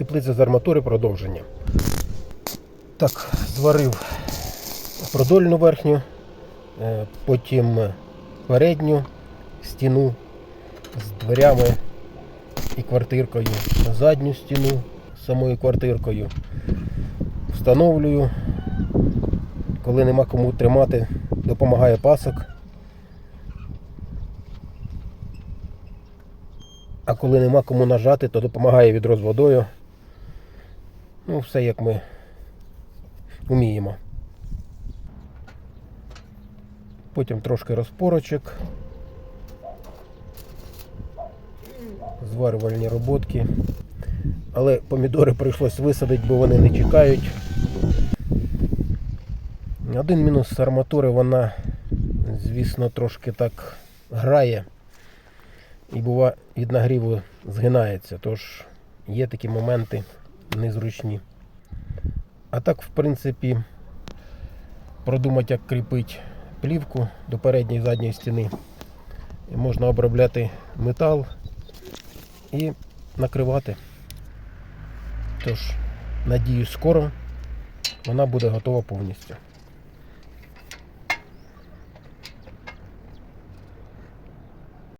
теплиця з арматури продовження. Так, зварив продольну верхню, е, потім передню стіну з дверями і квартиркою, задню стіну самою квартиркою. Встановлюю, коли нема кому тримати, допомагає пасок. А коли нема кому нажати, то допомагає відро з водою. Ну, все як ми вміємо. Потім трошки розпорочок. Зварювальні роботки. Але помідори прийшлось висадити, бо вони не чекають. Один мінус арматури, вона, звісно, трошки так грає і бува від нагріву згинається. Тож є такі моменти незручні. А так, в принципі, продумати, як кріпити плівку до передньої і задньої стіни. Можна обробляти метал і накривати. Тож, надію, скоро вона буде готова повністю.